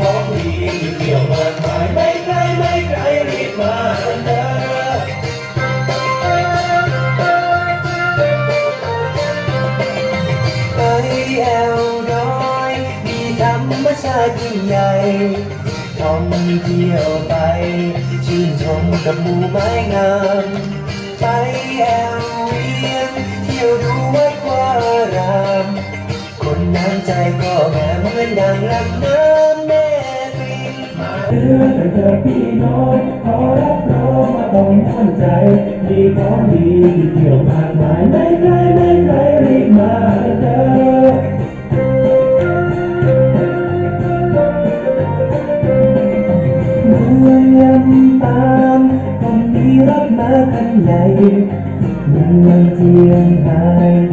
ของดีเที่ยวมากมายไม่ไกลไม่ไกลรีบมาเด้อไปแอลดอยมีธรรมชาติยิ่งใหญ่ท่องเที่ยวไป ชื่นชมกับหมู่ไม้งามไปแอลเวียงเที่ยวดูวัดวาราม คนน้ำใจก็แม่เหมือนดังรักน้ำ เธอแต่เธอพี่น้องขอรับรองมาต้องมั่นใจ ดีของดีที่เกี่ยวมากมายไม่ไกลไม่ไกลรีบมาเจอตามคนนี้รับมาทั้งใหญ่มันเจียงหาย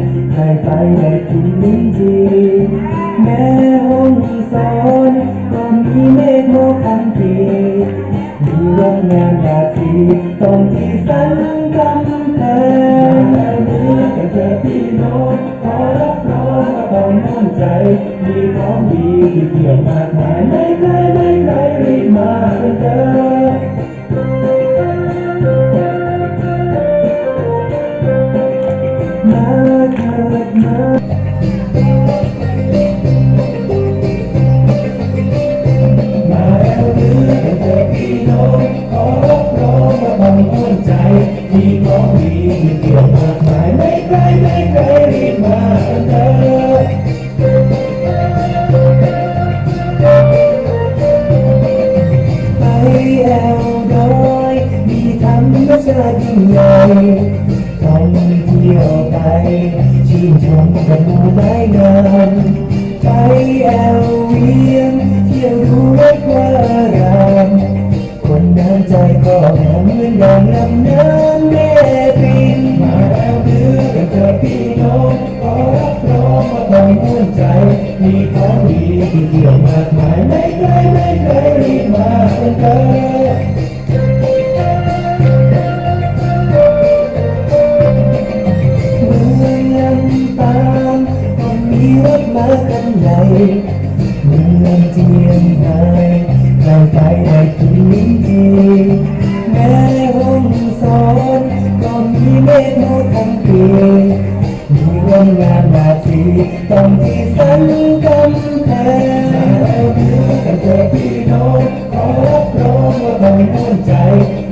องว่าไม่มั่งใจ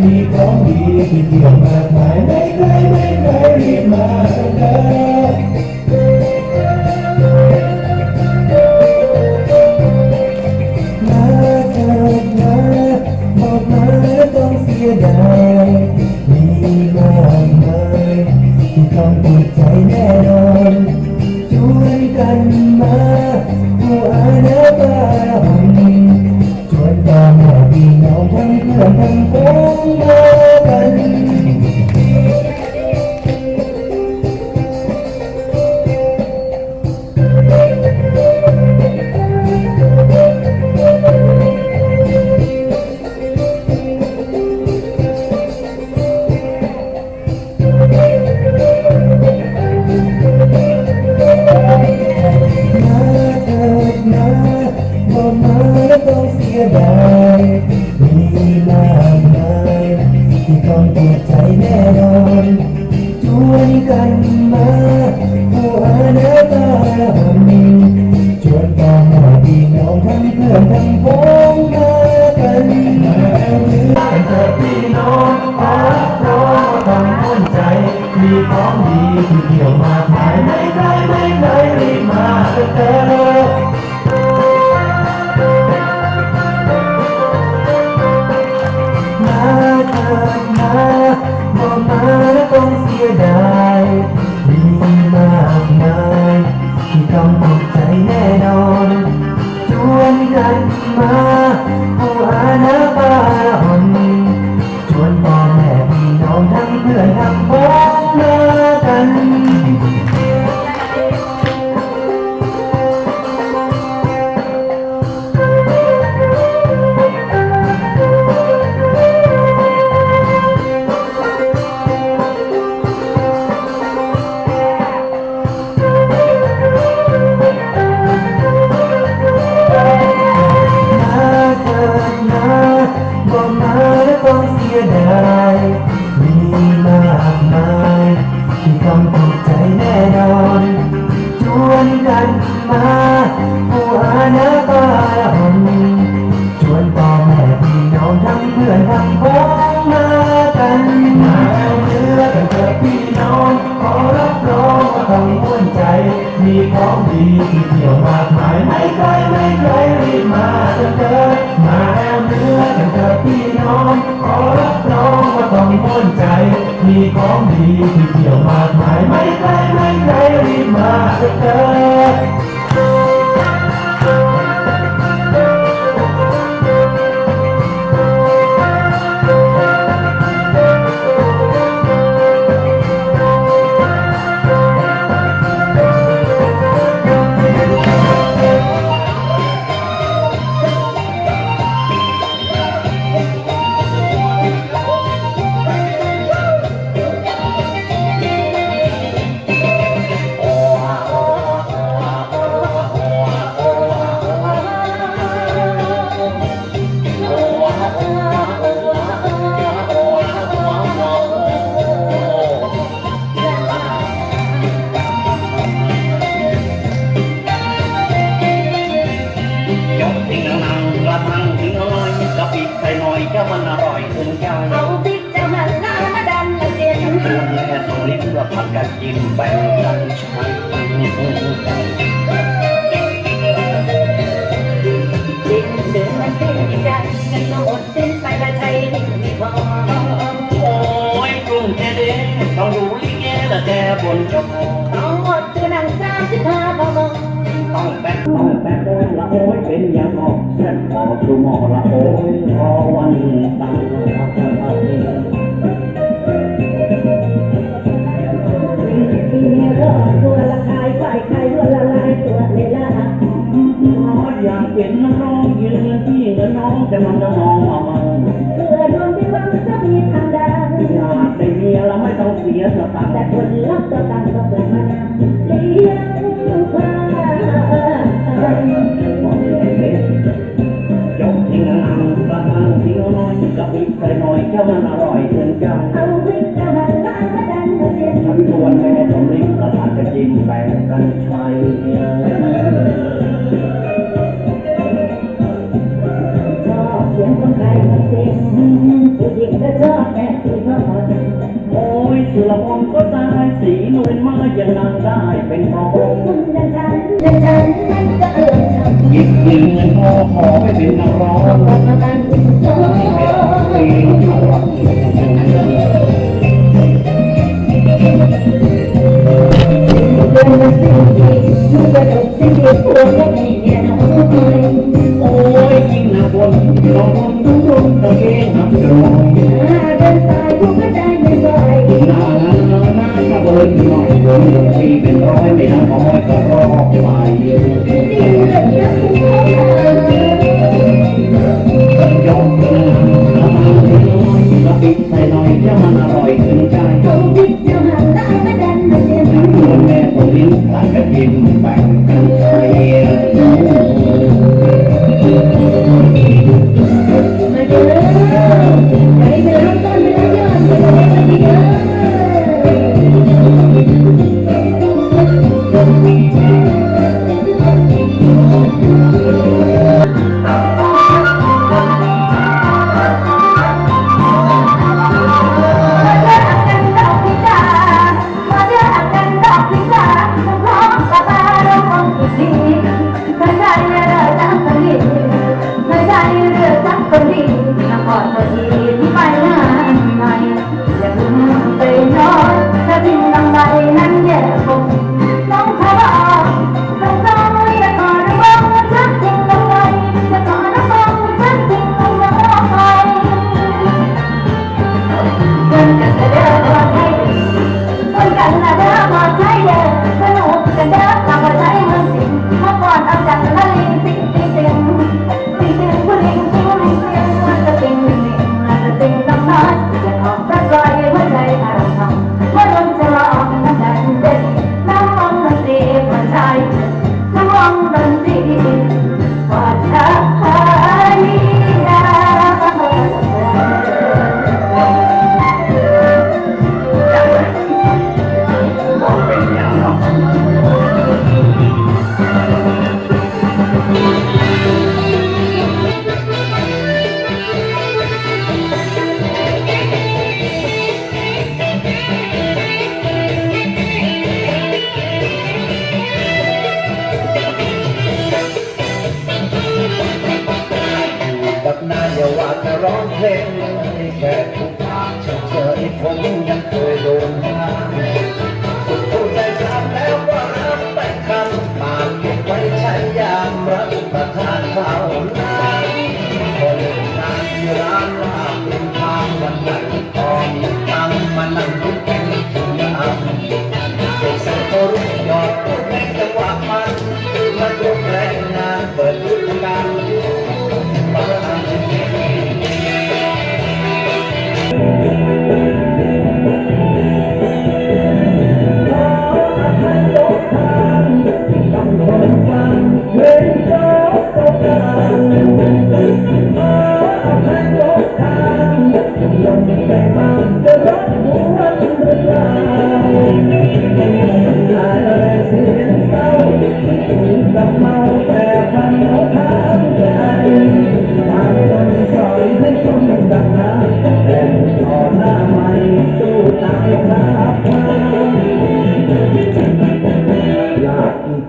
มีของดีที่เกี่ยวมากมายไม่ไกลไม่ไกลรีบมาเด้อ บม ยกทิ้งนางกระทังทิ้งน้อยกะปิใส่หน่อยเจ้ามันอร่อยถึงใจเอาพริกจะมาหน้ามาดันและเสียทั้งชวนแม่ส่งลิ้นเพื่อผัดกันกินแบ่งกันใช้สิ้นเดือมันสิ้นใจเงินก็หมดสิ้นไปละใช้หนี้ไม่พอโอ้ยกรุงเทพต้องดูลิเกและแกบนจอต้องหมดตัวนังสามสิบห้าพอมอง ต้องแป๊บต้องแป๊บโอ้ละโอ้ยเป็นย่างออกแซ่บพอคือหมอละโอ้ยพอวันตั้งมาทำอะไรทีนี้รอตัวละคายฝ่ายใครตัวละลายตัวเลยละอยากเห็นน้องยืนที่เงินน้องแต่มันจะน้องเอามาเพื่อรวมที่วังจะมีทางใดอยากได้เมียแล้วไม่ต้องเสียสตังค์แต่คนรับตัวตังก็เปิดมานาเลี้ยง โอ้ยสุรพลก็ตายสีนวลมายังนางได้เป็นพอ เงินพอขอไปเป็นนักร้องบอกมากันโอ้เพลงอยู่รับเดือนละสิ้นปีมันก็จบสิ้นปีตัวก็มีเนี่ยน้องเลยโอยยิ่งหนักบนลองคนทุกคนตะเกียงหักกระโดดถ้าเดินตายกูก็ได้ไม่น้าหน้าหน้าถ้าบิร์นหน่อยเดินทีเป็นร้อยไม่นานพอก็รอไป กันกินแบ่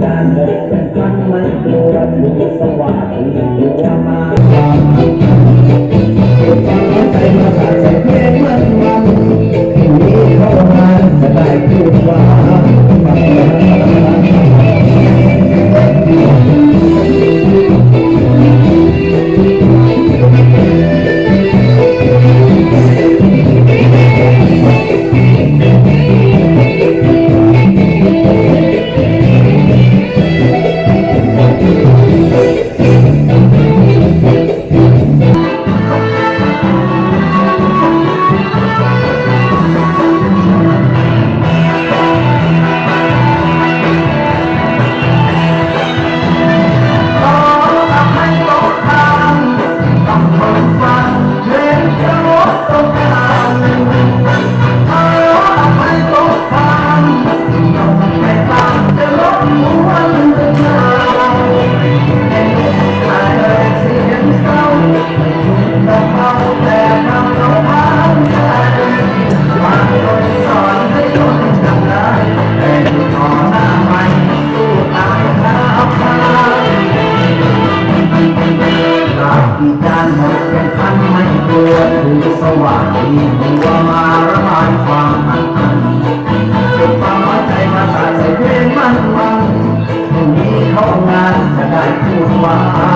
การเล่นกันมันมันโดนสว่างตัวมาเป็นความใจมาาดใส่เพมันมั Ah.